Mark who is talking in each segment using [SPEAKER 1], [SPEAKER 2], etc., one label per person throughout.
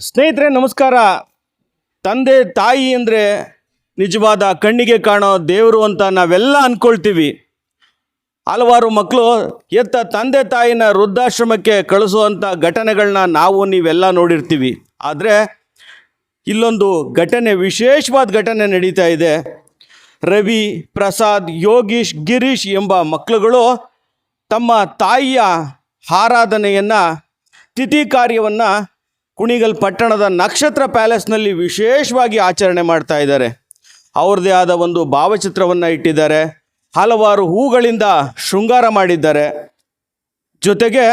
[SPEAKER 1] ಸ್ನೇಹಿತರೆ, ನಮಸ್ಕಾರ. ತಂದೆ, ತಾಯಿ ಅಂದರೆ ನಿಜವಾದ ಕಣ್ಣಿಗೆ ಕಾಣೋ ದೇವರು ಅಂತ ನಾವೆಲ್ಲ ಅಂದ್ಕೊಳ್ತೀವಿ ಹಲವಾರು ಮಕ್ಕಳು ಎತ್ತ ತಂದೆ, ತಾಯಿನ ವೃದ್ಧಾಶ್ರಮಕ್ಕೆ ಕಳಿಸುವಂಥ ಘಟನೆಗಳನ್ನ ನಾವು ನೀವೆಲ್ಲ ನೋಡಿರ್ತೀವಿ. ಆದರೆ ಇಲ್ಲೊಂದು ಘಟನೆ, ವಿಶೇಷವಾದ ಘಟನೆ ನಡೀತಾ ಇದೆ. ರವಿ, ಪ್ರಸಾದ್, ಯೋಗೀಶ್, ಗಿರೀಶ್ ಎಂಬ ಮಕ್ಕಳುಗಳು ತಮ್ಮ ತಾಯಿಯ ಆರಾಧನೆಯನ್ನು, ತಿಥಿ ಕಾರ್ಯವನ್ನು ಕುಣಿಗಲ್ ಪಟ್ಟಣದ ನಕ್ಷತ್ರ ಪ್ಯಾಲೇಸ್ನಲ್ಲಿ ವಿಶೇಷವಾಗಿ ಆಚರಣೆ ಮಾಡ್ತಾ ಇದ್ದಾರೆ. ಅವ್ರದ್ದೇ ಆದ ಒಂದು ಭಾವಚಿತ್ರವನ್ನು ಇಟ್ಟಿದ್ದಾರೆ. ಹಲವಾರು ಹೂಗಳಿಂದ ಶೃಂಗಾರ ಮಾಡಿದ್ದಾರೆ. ಜೊತೆಗೆ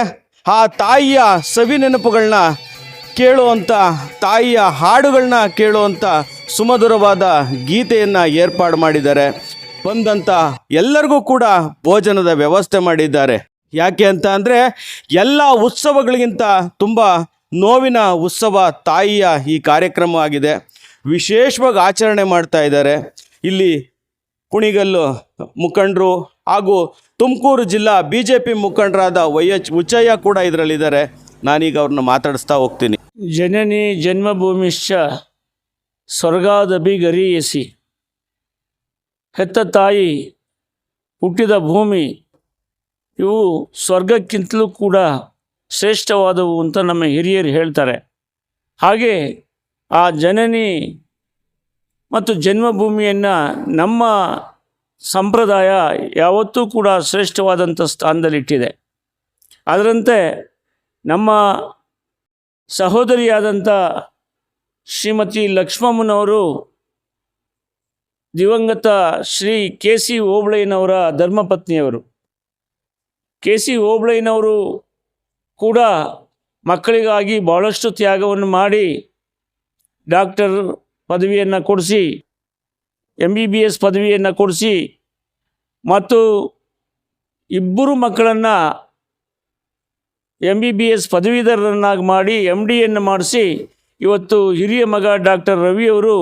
[SPEAKER 1] ಆ ತಾಯಿಯ ಸವಿ ನೆನಪುಗಳನ್ನ ಕೇಳುವಂಥ ತಾಯಿಯ ಹಾಡುಗಳನ್ನ ಕೇಳುವಂಥ ಸುಮಧುರವಾದ ಗೀತೆಯನ್ನು ಏರ್ಪಾಡು ಮಾಡಿದ್ದಾರೆ. ಬಂದಂಥ ಎಲ್ಲರಿಗೂ ಕೂಡ ಭೋಜನದ ವ್ಯವಸ್ಥೆ ಮಾಡಿದ್ದಾರೆ. ಯಾಕೆ ಅಂತ ಅಂದರೆ, ಎಲ್ಲ ಉತ್ಸವಗಳಿಗಿಂತ ತುಂಬ ನೋವಿನ ಉತ್ಸವ ತಾಯಿಯ ಈ ಕಾರ್ಯಕ್ರಮ ಆಗಿದೆ. ವಿಶೇಷವಾಗಿ ಆಚರಣೆ ಮಾಡ್ತಾ ಇದ್ದಾರೆ. ಇಲ್ಲಿ ಕುಣಿಗಲ್ಲು ಮುಖಂಡರು ಹಾಗೂ ತುಮಕೂರು ಜಿಲ್ಲಾ ಬಿ ಜೆ ಪಿ ಮುಖಂಡರಾದ ವೈ ಎಚ್ ಉಚ್ಚಯ್ಯ ಕೂಡ ಇದರಲ್ಲಿದ್ದಾರೆ. ನಾನೀಗ ಅವ್ರನ್ನ ಮಾತಾಡಿಸ್ತಾ ಹೋಗ್ತೀನಿ.
[SPEAKER 2] ಜನನಿ ಜನ್ಮಭೂಮಿಶ್ಚ ಸ್ವರ್ಗಾದಭಿ ಎಸಿ ಹೆತ್ತ ತಾಯಿ ಹುಟ್ಟಿದ ಭೂಮಿ ಇವು ಸ್ವರ್ಗಕ್ಕಿಂತಲೂ ಕೂಡ ಶ್ರೇಷ್ಠವಾದವು ಅಂತ ನಮ್ಮ ಹಿರಿಯರು ಹೇಳ್ತಾರೆ. ಹಾಗೆ ಆ ಜನನಿ ಮತ್ತು ಜನ್ಮಭೂಮಿಯನ್ನು ನಮ್ಮ ಸಂಪ್ರದಾಯ ಯಾವತ್ತೂ ಕೂಡ ಶ್ರೇಷ್ಠವಾದಂಥ ಸ್ಥಾನದಲ್ಲಿಟ್ಟಿದೆ. ಅದರಂತೆ ನಮ್ಮ ಸಹೋದರಿಯಾದಂಥ ಶ್ರೀಮತಿ ಲಕ್ಷ್ಮಮ್ಮನವರು ದಿವಂಗತ ಶ್ರೀ ಕೆ ಸಿ ಓಬಳಯ್ಯನವರ ಧರ್ಮಪತ್ನಿಯವರು. ಕೆ ಸಿ ಓಬಳಯ್ಯನವರು ಕೂಡ ಮಕ್ಕಳಿಗಾಗಿ ಭಾಳಷ್ಟು ತ್ಯಾಗವನ್ನು ಮಾಡಿ ಡಾಕ್ಟರ್ ಪದವಿಯನ್ನು ಕೊಡಿಸಿ ಎಂ ಬಿ ಬಿ ಎಸ್ ಪದವಿಯನ್ನು ಕೊಡಿಸಿ ಮತ್ತು ಇಬ್ಬರು ಮಕ್ಕಳನ್ನು ಎಂ ಬಿ ಬಿ ಎಸ್ ಪದವೀಧರರನ್ನಾಗಿ ಮಾಡಿ ಎಂ ಡಿಯನ್ನು ಮಾಡಿಸಿ ಇವತ್ತು ಹಿರಿಯ ಮಗ ಡಾಕ್ಟರ್ ರವಿಯವರು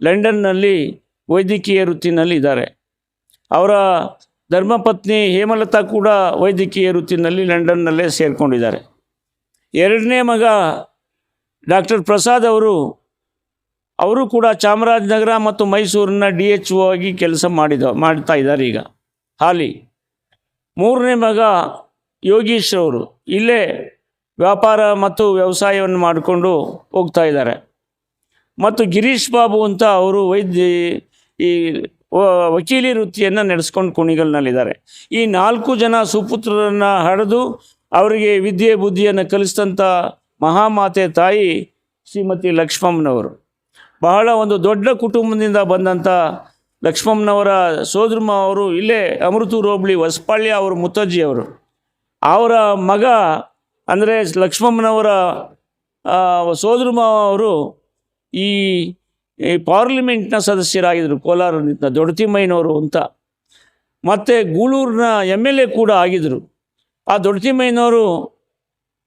[SPEAKER 2] ಲಂಡನ್ನಲ್ಲಿ ವೈದ್ಯಕೀಯ ವೃತ್ತಿನಲ್ಲಿ ಇದ್ದಾರೆ ಅವರ ಧರ್ಮಪತ್ನಿ ಹೇಮಲತಾ ಕೂಡ ವೈದ್ಯಕೀಯ ವೃತ್ತಿನಲ್ಲಿ ಲಂಡನ್ನಲ್ಲೇ ಸೇರಿಕೊಂಡಿದ್ದಾರೆ. ಎರಡನೇ ಮಗ ಡಾಕ್ಟರ್ ಪ್ರಸಾದ್ ಅವರು ಅವರು ಕೂಡ ಚಾಮರಾಜನಗರ ಮತ್ತು ಮೈಸೂರಿನ ಡಿ ಎಚ್ ಒ ಆಗಿ ಕೆಲಸ ಮಾಡಿದ, ಮಾಡ್ತಾ ಇದ್ದಾರೆ ಈಗ. ಹಾಲಿ, ಮೂರನೇ ಮಗ ಯೋಗೀಶ್ ಅವರು ಇಲ್ಲೇ ವ್ಯಾಪಾರ ಮತ್ತು ವ್ಯವಸಾಯವನ್ನು ಮಾಡಿಕೊಂಡು ಹೋಗ್ತಾ ಇದ್ದಾರೆ. ಮತ್ತು ಗಿರೀಶ್ ಬಾಬು ಅಂತ ಅವರು ವೈದ್ಯ, ಈ ವಕೀಲಿ ವೃತ್ತಿಯನ್ನು ನಡೆಸ್ಕೊಂಡು ಕುಣಿಗಲ್ನಲ್ಲಿದ್ದಾರೆ. ಈ ನಾಲ್ಕು ಜನ ಸುಪುತ್ರರನ್ನು ಹಡೆದು ಅವರಿಗೆ ವಿದ್ಯೆ ಬುದ್ಧಿಯನ್ನು ಕಲಿಸಿದಂಥ ಮಹಾಮಾತೆ ತಾಯಿ ಶ್ರೀಮತಿ ಲಕ್ಷ್ಮಮ್ಮನವರು ಬಹಳ ಒಂದು ದೊಡ್ಡ ಕುಟುಂಬದಿಂದ ಬಂದಂಥ ಲಕ್ಷ್ಮಮ್ಮನವರ ಸೋದರಮ್ಮ ಅವರು ಇಲ್ಲೇ ಅಮೃತೂರು ಹೋಬಳಿ ಹೊಸಪಾಳ್ಯ ಅವರು ಮುತ್ತಜ್ಜಿ ಅವರು ಅವರ ಮಗ ಅಂದರೆ ಲಕ್ಷ್ಮಮ್ಮನವರ ಸೋದರಮ್ಮ ಅವರು ಈ ಈ ಪಾರ್ಲಿಮೆಂಟ್ನ ಸದಸ್ಯರಾಗಿದ್ದರು ಕೋಲಾರದಿಂದ ದೊಡ್ಡತಿಮ್ಮಯ್ಯನವರು ಅಂತ. ಮತ್ತು ಗೂಳೂರಿನ ಎಂ ಎಲ್ ಎ ಕೂಡ ಆಗಿದ್ದರು ಆ ದೊಡ್ಡತಿಮ್ಮಯ್ಯನವರು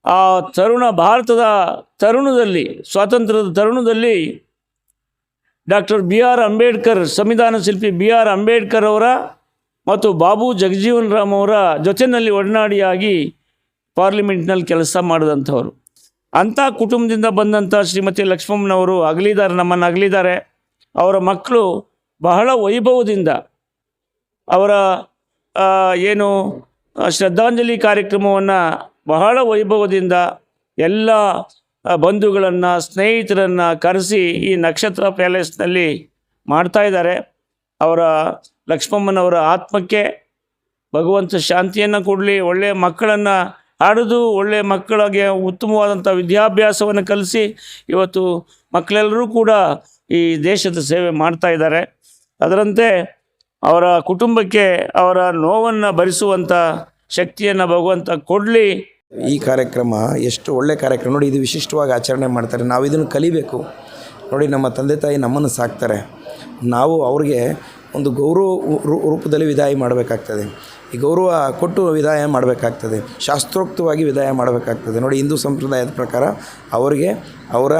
[SPEAKER 2] ಆ ತರುಣ ಭಾರತದ ತರುಣದಲ್ಲಿ, ಸ್ವಾತಂತ್ರ್ಯದ ತರುಣದಲ್ಲಿ ಡಾಕ್ಟರ್ ಬಿ ಆರ್ ಅಂಬೇಡ್ಕರ್, ಸಂವಿಧಾನ ಶಿಲ್ಪಿ ಬಿ ಆರ್ ಅಂಬೇಡ್ಕರ್ ಅವರ ಮತ್ತು ಬಾಬು ಜಗಜೀವನ್ ರಾಮ್ ಅವರ ಜೊತೆಯಲ್ಲಿ ಒಡನಾಡಿಯಾಗಿ ಪಾರ್ಲಿಮೆಂಟ್ನಲ್ಲಿ ಕೆಲಸ ಮಾಡಿದಂಥವ್ರು. ಅಂಥ ಕುಟುಂಬದಿಂದ ಬಂದಂಥ ಶ್ರೀಮತಿ ಲಕ್ಷ್ಮಮ್ಮನವರು ಅಗಲಿದ್ದಾರೆ ನಮ್ಮನ್ನು ಅಗಲಿದ್ದಾರೆ ಅವರ ಮಕ್ಕಳು ಬಹಳ ವೈಭವದಿಂದ ಅವರ ಏನು ಶ್ರದ್ಧಾಂಜಲಿ ಕಾರ್ಯಕ್ರಮವನ್ನು ಬಹಳ ವೈಭವದಿಂದ ಎಲ್ಲ ಬಂಧುಗಳನ್ನು, ಸ್ನೇಹಿತರನ್ನು ಕರೆಸಿ ಈ ನಕ್ಷತ್ರ ಪ್ಯಾಲೇಸ್ನಲ್ಲಿ ಮಾಡ್ತಾ ಇದ್ದಾರೆ. ಅವರ ಲಕ್ಷ್ಮಮ್ಮನವರ ಆತ್ಮಕ್ಕೆ ಭಗವಂತ ಶಾಂತಿಯನ್ನು ಕೊಡಲಿ ಒಳ್ಳೆಯ ಮಕ್ಕಳನ್ನು ಆಡಿದು ಒಳ್ಳೆಯ ಮಕ್ಕಳಿಗೆ ಉತ್ತಮವಾದಂಥ ವಿದ್ಯಾಭ್ಯಾಸವನ್ನು ಕಲಿಸಿ ಇವತ್ತು ಮಕ್ಕಳೆಲ್ಲರೂ ಕೂಡ ಈ ದೇಶದ ಸೇವೆ ಮಾಡ್ತಾ ಇದ್ದಾರೆ. ಅದರಂತೆ ಅವರ ಕುಟುಂಬಕ್ಕೆ ಅವರ ನೋವನ್ನು ಭರಿಸುವಂಥ ಶಕ್ತಿಯನ್ನು ಭಗವಂತ ಕೊಡಲಿ.
[SPEAKER 3] ಈ ಕಾರ್ಯಕ್ರಮ ಎಷ್ಟು ಒಳ್ಳೆಯ ಕಾರ್ಯಕ್ರಮ. ನೋಡಿ, ಇದು ವಿಶಿಷ್ಟವಾಗಿ ಆಚರಣೆ ಮಾಡ್ತಾರೆ. ನಾವು ಇದನ್ನು ಕಲಿಬೇಕು. ನೋಡಿ, ನಮ್ಮ ತಂದೆ ತಾಯಿ ನಮ್ಮನ್ನು ಸಾಕ್ತಾರೆ. ನಾವು ಅವ್ರಿಗೆ ಒಂದು ಗೌರವ ರೂಪದಲ್ಲಿ ವಿದಾಯ ಮಾಡಬೇಕಾಗ್ತದೆ. ಈ ಗೌರವ ಕೊಟ್ಟು ವಿದಾಯ ಮಾಡಬೇಕಾಗ್ತದೆ. ಶಾಸ್ತ್ರೋಕ್ತವಾಗಿ ವಿದಾಯ ಮಾಡಬೇಕಾಗ್ತದೆ. ನೋಡಿ ಹಿಂದೂ ಸಂಪ್ರದಾಯದ ಪ್ರಕಾರ ಅವರಿಗೆ ಅವರ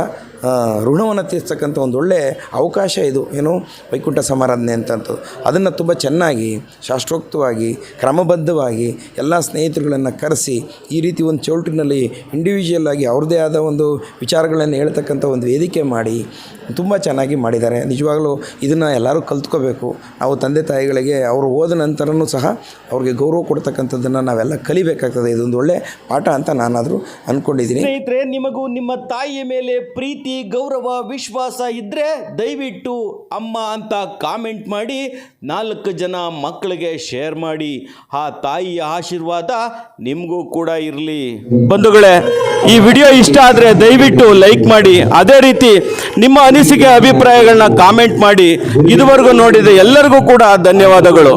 [SPEAKER 3] ಋಣವನ್ನು ತೀರ್ಸ್ತಕ್ಕಂಥ ಒಂದು ಒಳ್ಳೆ ಅವಕಾಶ ಇದು. ಏನು? ವೈಕುಂಠ ಸಮಾರಾಧನೆ ಅಂತಂಥದ್ದು. ಅದನ್ನು ತುಂಬ ಚೆನ್ನಾಗಿ, ಶಾಸ್ತ್ರೋಕ್ತವಾಗಿ, ಕ್ರಮಬದ್ಧವಾಗಿ ಎಲ್ಲ ಸ್ನೇಹಿತರುಗಳನ್ನು ಕರೆಸಿ ಈ ರೀತಿ ಒಂದು ಚೌಲ್ಟಿನಲ್ಲಿ ಇಂಡಿವಿಜುವಲ್ ಆಗಿ ಅವ್ರದ್ದೇ ಆದ ಒಂದು ವಿಚಾರಗಳನ್ನು ಹೇಳ್ತಕ್ಕಂಥ ಒಂದು ವೇದಿಕೆ ಮಾಡಿ ತುಂಬ ಚೆನ್ನಾಗಿ ಮಾಡಿದ್ದಾರೆ. ನಿಜವಾಗಲೂ ಇದನ್ನು ಎಲ್ಲರೂ ಕಲ್ತ್ಕೋಬೇಕು. ನಾವು ತಂದೆ ತಾಯಿಗಳಿಗೆ ಅವರು ಓದ ನಂತರನೂ ಸಹ ಅವ್ರಿಗೆ ಗೌರವ ಕೊಡ್ತಕ್ಕಂಥದ್ದನ್ನು ನಾವೆಲ್ಲ ಕಲಿಬೇಕಾಗ್ತದೆ. ಇದೊಂದು ಒಳ್ಳೆ ಪಾಠ ಅಂತ ನಾನಾದರೂ ಅಂದ್ಕೊಂಡಿದ್ದೀನಿ
[SPEAKER 1] ಸ್ನೇಹಿತರೆ, ನಿಮಗೂ ನಿಮ್ಮ ತಾಯಿಯ ಮೇಲೆ ಪ್ರೀತಿ ಗೌರವ, ವಿಶ್ವಾಸ ಇದ್ರೆ ದಯವಿಟ್ಟು ಅಮ್ಮ ಅಂತ ಕಾಮೆಂಟ್ ಮಾಡಿ ನಾಲ್ಕು ಜನ ಮಕ್ಕಳಿಗೆ ಶೇರ್ ಮಾಡಿ. ಆ ತಾಯಿಯ ಆಶೀರ್ವಾದ ನಿಮಗೂ ಕೂಡ ಇರಲಿ. ಬಂಧುಗಳೇ, ಈ ವಿಡಿಯೋ ಇಷ್ಟ ಆದರೆ ದಯವಿಟ್ಟು ಲೈಕ್ ಮಾಡಿ. ಅದೇ ರೀತಿ ನಿಮ್ಮ ಅನಿಸಿಕೆ, ಅಭಿಪ್ರಾಯಗಳನ್ನ ಕಾಮೆಂಟ್ ಮಾಡಿ. ಇದುವರೆಗೂ ನೋಡಿದ ಎಲ್ಲರಿಗೂ ಕೂಡ ಧನ್ಯವಾದಗಳು.